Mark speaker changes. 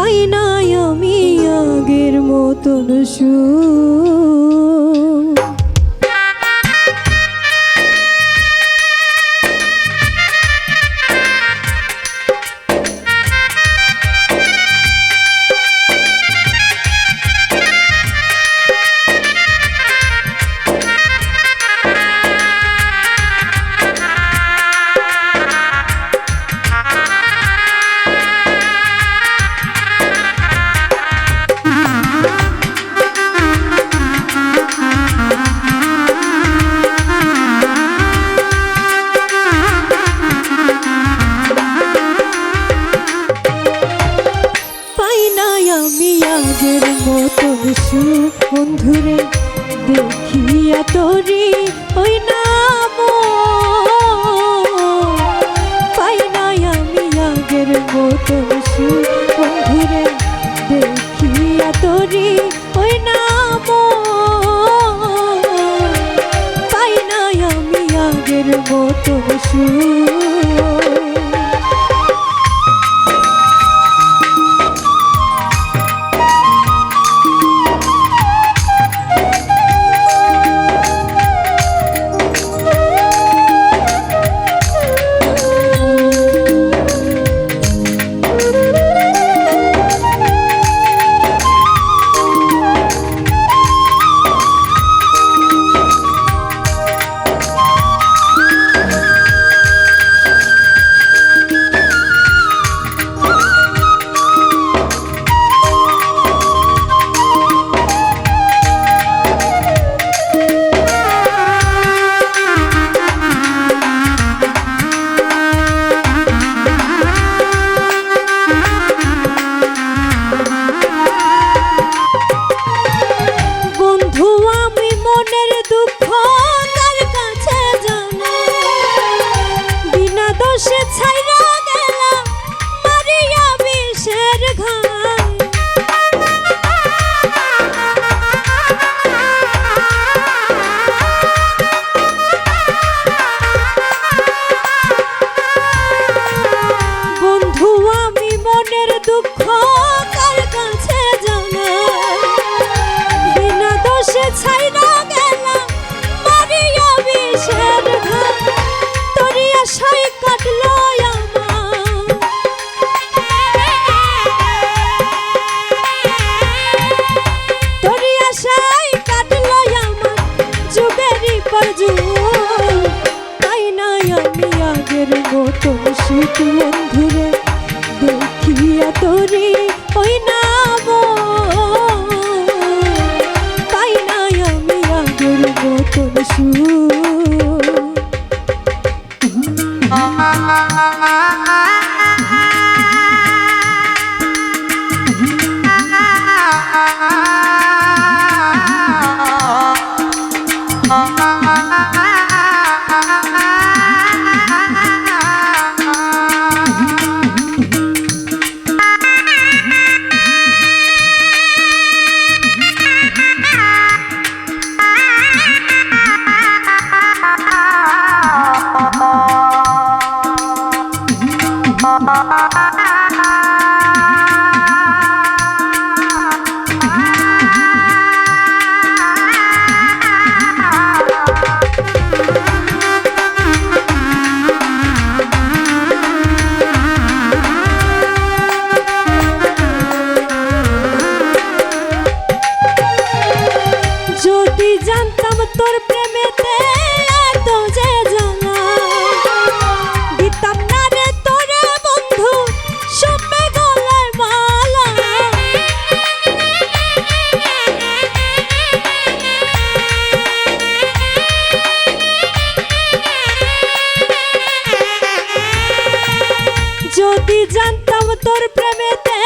Speaker 1: পাই না আমি আগের মতন সুর। মতন সুখ বন্ধুরে, দেখিয়া তোরি ওই নাম। পাই নাই আমি আগের মতন সুখ বন্ধুরে, দেখিয়া তোরি ওই নাম। পাই নাই আমি আগের আশায় কাটলো তোরি আশায় কাটলো আমার যুগেরই পর তাই নাই আমি আগের মতো সুখ বন্ধুরে, দেখিয়া তোরে ওই নাম আহ যদি জানতাম তোর প্রেমেতে